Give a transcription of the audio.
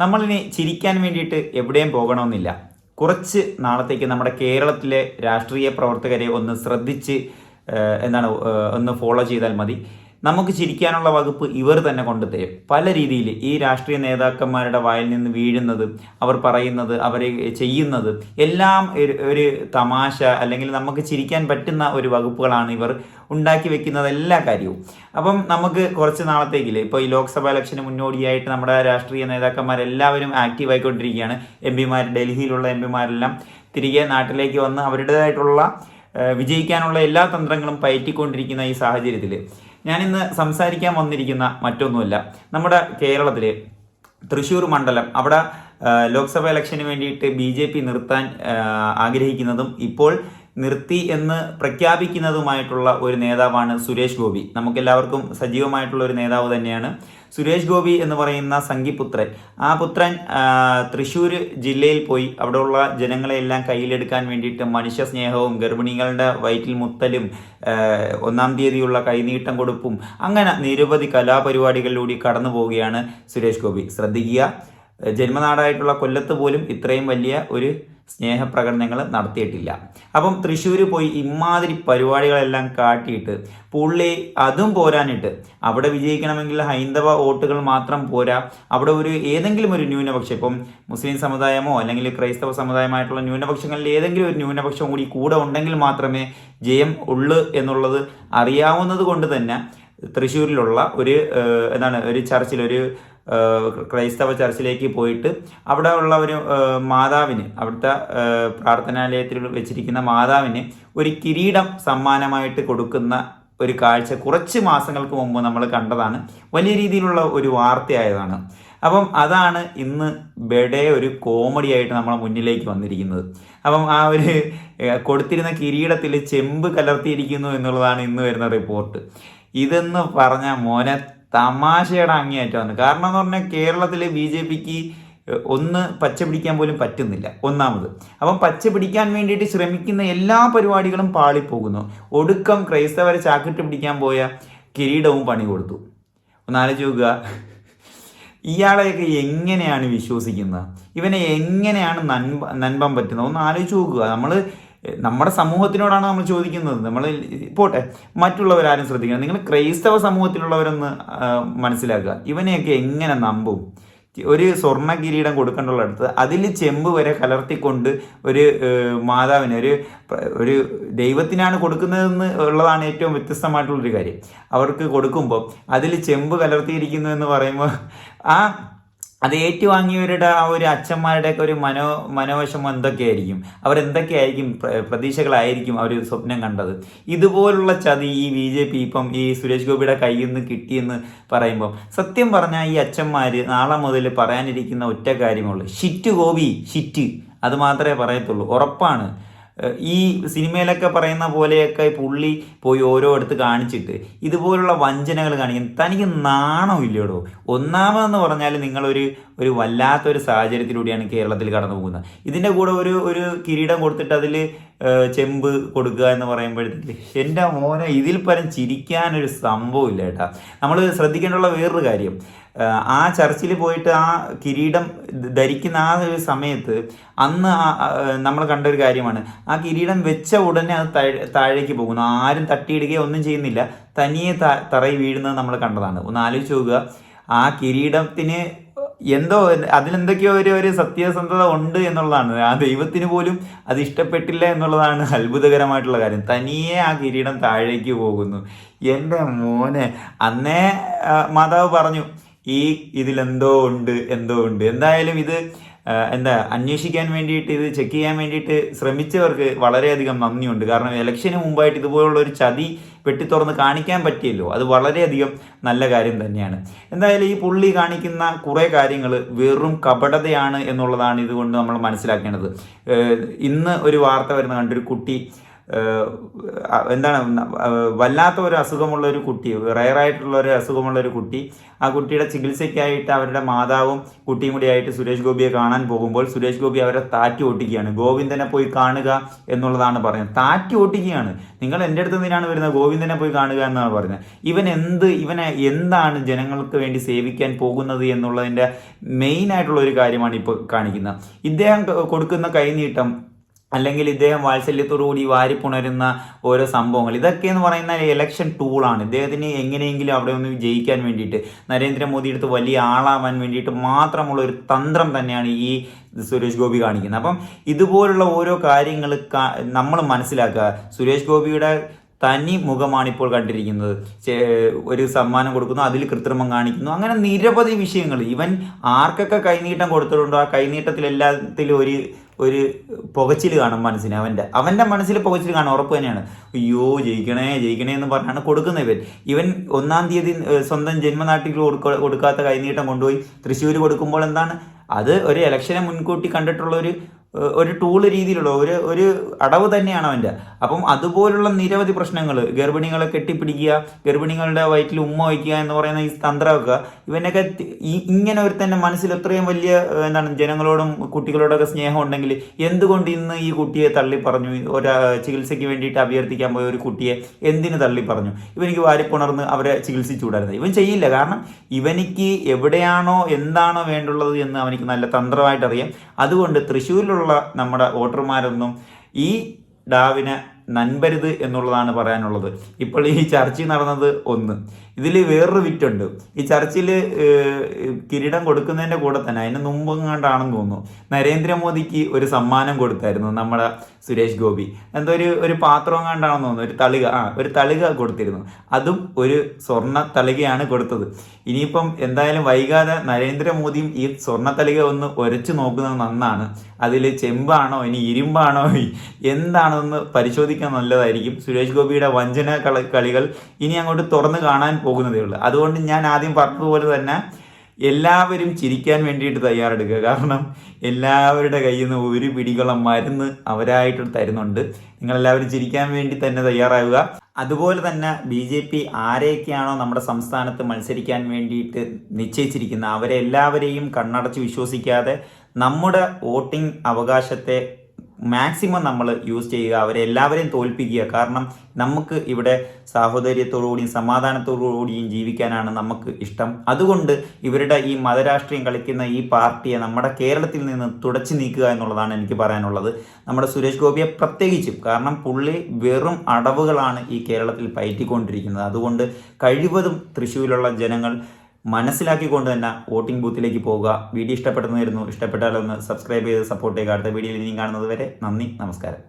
നമ്മളിനി ചിരിക്കാൻ വേണ്ടിയിട്ട് എവിടെയും പോകണമെന്നില്ല. കുറച്ച് നാളത്തേക്ക് നമ്മുടെ കേരളത്തിലെ രാഷ്ട്രീയ പ്രവർത്തകരെ ഒന്ന് ശ്രദ്ധിച്ച് എന്താണ് ഒന്ന് ഫോളോ ചെയ്താൽ മതി. നമുക്ക് ചിരിക്കാനുള്ള വകുപ്പ് ഇവർ തന്നെ കൊണ്ടുതരും പല രീതിയിൽ ഈ രാഷ്ട്രീയ നേതാക്കന്മാരുടെ വായിൽ നിന്ന് വീഴുന്നത് അവർ പറയുന്നത് അവർ ചെയ്യുന്നത് എല്ലാം ഒരു ഒരു തമാശ അല്ലെങ്കിൽ നമുക്ക് ചിരിക്കാൻ പറ്റുന്ന ഒരു വകുപ്പുകളാണ് ഇവർ ഉണ്ടാക്കി വെക്കുന്നത് എല്ലാ കാര്യവും. അപ്പം നമുക്ക് കുറച്ച് നാളത്തേക്കിൽ ഇപ്പോൾ ഈ ലോക്സഭാ ഇലക്ഷന് മുന്നോടിയായിട്ട് നമ്മുടെ രാഷ്ട്രീയ നേതാക്കന്മാരെല്ലാവരും ആക്റ്റീവ് ആയിക്കൊണ്ടിരിക്കുകയാണ്. എം പിമാർ ഡൽഹിയിലുള്ള എം പിമാരെല്ലാം തിരികെ നാട്ടിലേക്ക് വന്ന് അവരുടേതായിട്ടുള്ള വിജയിക്കാനുള്ള എല്ലാ തന്ത്രങ്ങളും പയറ്റിക്കൊണ്ടിരിക്കുന്ന ഈ സാഹചര്യത്തിൽ ഞാനിന്ന് സംസാരിക്കാൻ വന്നിരിക്കുന്ന മറ്റൊന്നുമല്ല. നമ്മുടെ കേരളത്തിൽ തൃശ്ശൂർ മണ്ഡലം അവിടെ ലോക്സഭാ ഇലക്ഷന് വേണ്ടിയിട്ട് ബി ജെ പി നിർത്താൻ ആഗ്രഹിക്കുന്നതും ഇപ്പോൾ നിർത്തി എന്ന് പ്രഖ്യാപിക്കുന്നതുമായിട്ടുള്ള ഒരു നേതാവാണ് സുരേഷ് ഗോപി. നമുക്കെല്ലാവർക്കും സജീവമായിട്ടുള്ള ഒരു നേതാവ് തന്നെയാണ്. സുരേഷ് ഗോപി എന്ന് പറയുന്ന സംഘിപുത്രൻ. ആ പുത്രൻ തൃശ്ശൂർ ജില്ലയിൽ പോയി. അവിടെയുള്ള ജനങ്ങളെല്ലാം കയ്യിലെടുക്കാൻ വേണ്ടിയിട്ട് മനുഷ്യ സ്നേഹവും ഗർഭിണികളുടെ വയറ്റിൽ മുത്തലും ഒന്നാം തീയതിയുള്ള കൈനീട്ടം കൊടുപ്പും അങ്ങനെ നിരവധി കലാപരിപാടികളിലൂടെ കടന്നു പോവുകയാണ് സുരേഷ് ഗോപി. ശ്രദ്ധിക്കുക ജന്മനാടായിട്ടുള്ള കൊല്ലത്ത് പോലും ഇത്രയും വലിയ ഒരു സ്നേഹപ്രകടനങ്ങൾ നടത്തിയിട്ടില്ല. അപ്പം തൃശ്ശൂർ പോയി ഇമാതിരി പരിപാടികളെല്ലാം കാട്ടിയിട്ട് പുള്ളി അതും പോരാനിട്ട് അവിടെ വിജയിക്കണമെങ്കിൽ ഹൈന്ദവ വോട്ടുകൾ മാത്രം പോരാ. അവിടെ ഒരു ഏതെങ്കിലും ഒരു ന്യൂനപക്ഷം ഇപ്പം മുസ്ലിം സമുദായമോ അല്ലെങ്കിൽ ക്രൈസ്തവ സമുദായമായിട്ടുള്ള ന്യൂനപക്ഷങ്ങളിൽ ഏതെങ്കിലും ഒരു ന്യൂനപക്ഷം കൂടി കൂടെ ഉണ്ടെങ്കിൽ മാത്രമേ ജയം ഉള്ളൂ എന്നുള്ളത് അറിയാവുന്നത് കൊണ്ട് തന്നെ തൃശ്ശൂരിലുള്ള ഒരു എന്താണ് ഒരു ചർച്ചിൽ ഒരു ക്രൈസ്തവ ചർച്ചിലേക്ക് പോയിട്ട് അവിടെ ഉള്ള ഒരു മാതാവിന് അവിടുത്തെ പ്രാർത്ഥനാലയത്തിൽ വെച്ചിരിക്കുന്ന മാതാവിന് ഒരു കിരീടം സമ്മാനമായിട്ട് കൊടുക്കുന്ന ഒരു കാഴ്ച കുറച്ച് മാസങ്ങൾക്ക് മുമ്പ് നമ്മൾ കണ്ടതാണ്. വലിയ രീതിയിലുള്ള ഒരു വാർത്തയായതാണ്. അപ്പം അതാണ് ഇന്ന് ബെഡെ ഒരു കോമഡി ആയിട്ട് നമ്മളെ മുന്നിലേക്ക് വന്നിരിക്കുന്നത്. അപ്പം ആ ഒരു കൊടുത്തിരുന്ന കിരീടത്തിൽ ചെമ്പ് കലർത്തിയിരിക്കുന്നു എന്നുള്ളതാണ് ഇന്ന് വരുന്ന റിപ്പോർട്ട്. ഇതെന്ന് പറഞ്ഞ മോനെ തമാശയുടെ അങ്ങേയറ്റമാണ് കാരണം എന്ന് പറഞ്ഞാൽ കേരളത്തിലെ ബി ജെ പിക്ക് ഒന്ന് പച്ച പിടിക്കാൻ പോലും പറ്റുന്നില്ല. ഒന്നാമത്. അപ്പം പച്ച പിടിക്കാൻ വേണ്ടിയിട്ട് ശ്രമിക്കുന്ന എല്ലാ പരിപാടികളും പാളിപ്പോകുന്നു. ഒടുക്കം ക്രൈസ്തവരെ ചാക്കിട്ട് പിടിക്കാൻ പോയ കിരീടവും പണി കൊടുത്തു. ഒന്ന് ആലോചിച്ച് നോക്കുക. ഇയാളെയൊക്കെ എങ്ങനെയാണ് വിശ്വസിക്കുന്നത്? ഇവനെ എങ്ങനെയാണ് നൻപ നൻപം പറ്റുന്നത്? ഒന്ന് ആലോചിച്ച് നോക്കുക. നമ്മൾ നമ്മുടെ സമൂഹത്തിനോടാണ് നമ്മൾ ചോദിക്കുന്നത്. നമ്മൾ പോട്ടെ മറ്റുള്ളവരാരും ശ്രദ്ധിക്കണം. നിങ്ങൾ ക്രൈസ്തവ സമൂഹത്തിലുള്ളവരൊന്ന് മനസ്സിലാക്കുക. ഇവനെയൊക്കെ എങ്ങനെ നമ്പും? ഒരു സ്വർണ കിരീടം കൊടുക്കേണ്ടുള്ളടത്ത് അതിൽ ചെമ്പ് വരെ കലർത്തിക്കൊണ്ട് ഒരു മാതാവിന് ഒരു ഒരു ദൈവത്തിനാണ് കൊടുക്കുന്നതെന്ന് ഉള്ളതാണ് ഏറ്റവും വ്യത്യസ്തമായിട്ടുള്ളൊരു കാര്യം. അവർക്ക് കൊടുക്കുമ്പോൾ അതിൽ ചെമ്പ് കലർത്തിയിരിക്കുന്നു എന്ന് പറയുമ്പോൾ ആ അത് ഏറ്റുവാങ്ങിയവരുടെ ആ ഒരു അച്ഛന്മാരുടെ ഒക്കെ ഒരു മനോ മനോവശം എന്തൊക്കെയായിരിക്കും? അവരെന്തൊക്കെയായിരിക്കും പ്ര- പ്രതീക്ഷകളായിരിക്കും അവർ സ്വപ്നം കണ്ടത്? ഇതുപോലുള്ള ചതി ഈ ബി ജെ പി ഇപ്പം ഈ സുരേഷ് ഗോപിയുടെ കയ്യിൽ നിന്ന് കിട്ടിയെന്ന് പറയുമ്പോൾ സത്യം പറഞ്ഞാൽ ഈ അച്ഛന്മാർ നാളെ മുതൽ പറയാനിരിക്കുന്ന ഒറ്റ കാര്യമുള്ളൂ ഷിറ്റ് ഗോപി ഷിറ്റ്. അത് മാത്രമേ പറയത്തുള്ളൂ. ഉറപ്പാണ്. ഈ സിനിമയിലൊക്കെ പറയുന്ന പോലെയൊക്കെ പുള്ളി പോയി ഓരോ അടുത്ത് കാണിച്ചിട്ട് ഇതുപോലുള്ള വഞ്ചനകൾ കാണിക്കും തനിക്ക് നാണമില്ലടോ ഒന്നാമതെന്ന് പറഞ്ഞാൽ നിങ്ങളൊരു ഒരു വല്ലാത്തൊരു സാഹചര്യത്തിലൂടെയാണ് കേരളത്തിൽ കടന്നു പോകുന്നത് ഇതിന്റെ കൂടെ ഒരു ഒരു കിരീടം കൊടുത്തിട്ട് അതിൽ ചെമ്പ് കൊടുക്കുക എന്ന് പറയുമ്പോഴത്തേക്ക് എന്റെ മോനെ ഇതിൽ പരം ചിരിക്കാനൊരു സംഭവമില്ല ഏട്ടാ നമ്മൾ ശ്രദ്ധിക്കേണ്ടുള്ള വേറൊരു കാര്യം. ആ ചർച്ചിൽ പോയിട്ട് ആ കിരീടം ധരിക്കുന്ന ആ ഒരു സമയത്ത് അന്ന് നമ്മൾ കണ്ട ഒരു കാര്യമാണ്. ആ കിരീടം വെച്ച ഉടനെ അത് താഴെ- താഴേക്ക് പോകുന്നു. ആരും തട്ടിയിടുകയോ ഒന്നും ചെയ്യുന്നില്ല. തനിയെ തറയിൽ വീഴുന്നത് നമ്മൾ കണ്ടതാണ്. ഒന്ന് ആലോചിച്ച് നോക്കുക. ആ കിരീടത്തിന് എന്തോ അതിലെന്തൊക്കെയോ ഒരു ഒരു സത്യസന്ധത ഉണ്ട് എന്നുള്ളതാണ്. ആ ദൈവത്തിന് പോലും അത് ഇഷ്ടപ്പെട്ടില്ല എന്നുള്ളതാണ് അത്ഭുതകരമായിട്ടുള്ള കാര്യം. തനിയെ ആ കിരീടം താഴേക്ക് പോകുന്നു. എന്റെ മോനെ അന്നേ മാതാവ് പറഞ്ഞു ഈ ഇതിലെന്തോ ഉണ്ട് എന്തോ ഉണ്ട്. എന്തായാലും ഇത് എന്താ അന്വേഷിക്കാൻ വേണ്ടിയിട്ട് ഇത് ചെക്ക് ചെയ്യാൻ വേണ്ടിയിട്ട് ശ്രമിച്ചവർക്ക് വളരെയധികം നന്ദിയുണ്ട്. കാരണം ഇലക്ഷന് മുമ്പായിട്ട് ഇതുപോലുള്ള ഒരു ചതി വെട്ടി തുറന്ന് കാണിക്കാൻ പറ്റിയല്ലോ. അത് വളരെയധികം നല്ല കാര്യം തന്നെയാണ്. എന്തായാലും ഈ പുള്ളി കാണിക്കുന്ന കുറേ കാര്യങ്ങൾ വെറും കപടതയാണ് എന്നുള്ളതാണ് ഇതുകൊണ്ട് നമ്മൾ മനസ്സിലാക്കേണ്ടത്. ഇന്ന് ഒരു വാർത്ത വരുന്ന കണ്ടൊരു കുട്ടി എന്താണ് വല്ലാത്ത ഒരു അസുഖമുള്ള ഒരു കുട്ടി റയറായിട്ടുള്ള ഒരു അസുഖമുള്ള ഒരു കുട്ടി ആ കുട്ടിയുടെ ചികിത്സയ്ക്കായിട്ട് അവരുടെ മാതാവും കുട്ടിയും കൂടി ആയിട്ട് സുരേഷ് ഗോപിയെ കാണാൻ പോകുമ്പോൾ സുരേഷ് ഗോപി അവരെ താറ്റി ഓട്ടിക്കുകയാണ്. ഗോവിന്ദനെ പോയി കാണുക എന്നുള്ളതാണ് പറയുന്നത്. താറ്റി ഓട്ടിക്കുകയാണ്. നിങ്ങൾ എന്റെ അടുത്ത് നിന്നാണ് വരുന്നത് ഗോവിന്ദനെ പോയി കാണുക എന്നാണ് പറയുന്നത്. ഇവൻ എന്ത് ഇവനെ എന്താണ് ജനങ്ങൾക്ക് വേണ്ടി സേവിക്കാൻ പോകുന്നത് എന്നുള്ളതിന്റെ മെയിൻ ആയിട്ടുള്ള ഒരു കാര്യമാണ് ഇപ്പോൾ കാണിക്കുന്നത്. ഇദ്ദേഹം കൊടുക്കുന്ന കൈനീട്ടം അല്ലെങ്കിൽ ഇദ്ദേഹം വാത്സല്യത്തോടുകൂടി വാരിപ്പുണരുന്ന ഓരോ സംഭവങ്ങൾ. ഇതൊക്കെ എന്ന് പറയുന്ന ഇലക്ഷൻ ടൂളാണ് ഇദ്ദേഹത്തിന് എങ്ങനെയെങ്കിലും അവിടെ ഒന്ന് ജയിക്കാൻ വേണ്ടിയിട്ട് നരേന്ദ്രമോദി എടുത്ത് വലിയ ആളാവാൻ വേണ്ടിയിട്ട് മാത്രമുള്ള ഒരു തന്ത്രം തന്നെയാണ് ഈ സുരേഷ് ഗോപി കാണിക്കുന്നത്. അപ്പം ഇതുപോലുള്ള ഓരോ കാര്യങ്ങൾ നമ്മൾ മനസ്സിലാക്കുക. സുരേഷ് ഗോപിയുടെ തനി മുഖമാണ് ഇപ്പോൾ കണ്ടിരിക്കുന്നത് ഒരു സമ്മാനം കൊടുക്കുന്നു അതിൽ കൃത്രിമം കാണിക്കുന്നു. അങ്ങനെ നിരവധി വിഷയങ്ങൾ. ഇവൻ ആർക്കൊക്കെ കൈനീട്ടം കൊടുത്തിട്ടുണ്ടോ? ആ കൈനീട്ടത്തിൽ എല്ലാത്തിലും ഒരു ഒരു പുകച്ചിൽ കാണും മനസ്സിന് അവന്റെ. അവന്റെ മനസ്സിൽ പുകച്ചിൽ കാണും ഉറപ്പ് തന്നെയാണ്. അയ്യോ ജയിക്കണേ ജയിക്കണേ എന്ന് പറഞ്ഞാണ് കൊടുക്കുന്ന ഇവൻ. ഇവൻ ഒന്നാം തീയതി സ്വന്തം ജന്മനാട്ടിൽ കൊടുക്ക കൊടുക്കാത്ത കൈനീട്ടം കൊണ്ടുപോയി തൃശ്ശൂർ കൊടുക്കുമ്പോൾ എന്താണ്? അത് ഒരു ഇലക്ഷനെ മുൻകൂട്ടി കണ്ടിട്ടുള്ള ഒരു ഒരു ടൂൾ രീതിയിലുള്ള ഒരു ഒരു അടവ് തന്നെയാണ് അവന്റെ. അപ്പം അതുപോലുള്ള നിരവധി പ്രശ്നങ്ങൾ ഗർഭിണികളെ കെട്ടിപ്പിടിക്കുക ഗർഭിണികളുടെ വയറ്റിൽ ഉമ്മ വയ്ക്കുക എന്ന് പറയുന്ന ഈ തന്ത്രമൊക്കെ ഇവനൊക്കെ ഇങ്ങനെ ഒരു തന്നെ മനസ്സിൽ എത്രയും വലിയ എന്താണ് ജനങ്ങളോടും കുട്ടികളോടൊക്കെ സ്നേഹം ഉണ്ടെങ്കിൽ എന്തുകൊണ്ട് ഇന്ന് ഈ കുട്ടിയെ തള്ളി പറഞ്ഞു? ഒരു ചികിത്സയ്ക്ക് വേണ്ടിയിട്ട് അഭ്യർത്ഥിക്കാൻ പോയ ഒരു കുട്ടിയെ എന്തിന് തള്ളി പറഞ്ഞു? ഇവനിക്ക് വാരിപ്പുണർന്ന് അവരെ ചികിത്സിച്ചുകൂടായിരുന്നു ഇവൻ ചെയ്യില്ല. കാരണം ഇവനിക്ക് എവിടെയാണോ എന്താണോ വേണ്ടുള്ളത് എന്ന് അവനിക്ക് നല്ല തന്ത്രമായിട്ട് അറിയാം അതുകൊണ്ട് തൃശ്ശൂരിലുള്ള നമ്മുടെ വോട്ടർമാരൊന്നും ഈ ഡാവിനെ നൻപരുത് എന്നുള്ളതാണ് പറയാനുള്ളത്. ഇപ്പോൾ ഈ ചർച്ച നടന്നത് ഒന്ന്. ഇതിൽ വേറൊരു വിറ്റുണ്ട്. ഈ ചർച്ചിൽ കിരീടം കൊടുക്കുന്നതിന്റെ കൂടെ തന്നെ അതിന് മുമ്പെങ്ങാണ്ടാണെന്ന് തോന്നുന്നു. നരേന്ദ്രമോദിക്ക് ഒരു സമ്മാനം കൊടുത്തായിരുന്നു നമ്മുടെ സുരേഷ് ഗോപി. എന്തോ ഒരു ഒരു പാത്രം കണ്ടാണെന്ന് തോന്നുന്നു. ഒരു തളിക ആ ഒരു തളിക കൊടുത്തിരുന്നു. അതും ഒരു സ്വർണ തളികയാണ് കൊടുത്തത്. ഇനിയിപ്പം എന്തായാലും വൈകാതെ നരേന്ദ്രമോദിയും ഈ സ്വർണ തളിക ഒന്ന് ഉരച്ചു നോക്കുന്നത് നന്നാണ്. അതിൽ ചെമ്പാണോ ഇനി ഇരുമ്പാണോ എന്താണെന്ന് പരിശോധിക്കാൻ നല്ലതായിരിക്കും. സുരേഷ് ഗോപിയുടെ വഞ്ചന കളികൾ ഇനി അങ്ങോട്ട് തുറന്ന് കാണാൻ പോകുന്നതേ ഉള്ളൂ. അതുകൊണ്ട് ഞാൻ ആദ്യം പറഞ്ഞതുപോലെ തന്നെ എല്ലാവരും ചിരിക്കാൻ വേണ്ടിയിട്ട് തയ്യാറെടുക്കുക. കാരണം എല്ലാവരുടെ കയ്യിൽ നിന്ന് ഒരു പിടികളും മരുന്ന് അവരായിട്ട് തരുന്നുണ്ട്. നിങ്ങളെല്ലാവരും ചിരിക്കാൻ വേണ്ടി തന്നെ തയ്യാറാവുക. അതുപോലെ തന്നെ ബി ജെ പി ആരെയൊക്കെയാണോ നമ്മുടെ സംസ്ഥാനത്ത് മത്സരിക്കാൻ വേണ്ടിയിട്ട് നിശ്ചയിച്ചിരിക്കുന്ന അവരെ എല്ലാവരെയും കണ്ണടച്ച് വിശ്വസിക്കാതെ നമ്മുടെ വോട്ടിംഗ് അവകാശത്തെ മാക്സിമം നമ്മൾ യൂസ് ചെയ്യുക അവരെ എല്ലാവരെയും തോൽപ്പിക്കുക. കാരണം നമുക്ക് ഇവിടെ സാഹോദര്യത്തോടുകൂടിയും സമാധാനത്തോടുകൂടിയും ജീവിക്കാനാണ് നമുക്ക് ഇഷ്ടം. അതുകൊണ്ട് ഇവരുടെ ഈ മതരാഷ്ട്രീയം കളിക്കുന്ന ഈ പാർട്ടിയെ നമ്മുടെ കേരളത്തിൽ നിന്ന് തുടച്ചു നീക്കുക എന്നുള്ളതാണ് എനിക്ക് പറയാനുള്ളത്. നമ്മുടെ സുരേഷ് ഗോപിയെ പ്രത്യേകിച്ചും കാരണം പുള്ളി വെറും അടവുകളാണ് ഈ കേരളത്തിൽ പയറ്റിക്കൊണ്ടിരിക്കുന്നത്. അതുകൊണ്ട് കഴിവതും തൃശ്ശൂരിലുള്ള ജനങ്ങൾ മനസ്സിലാക്കിക്കൊണ്ട് തന്നെ വോട്ടിംഗ് ബൂത്തിലേക്ക് പോവുക. വീഡിയോ ഇഷ്ടപ്പെടുന്നതായിരുന്നു ഇഷ്ടപ്പെട്ടാലൊന്ന് സബ്സ്ക്രൈബ് ചെയ്ത് സപ്പോർട്ട് ചെയ്യുക. അടുത്ത വീഡിയോയിൽ ഇനിയും കാണുന്നത് വരെ നന്ദി നമസ്കാരം.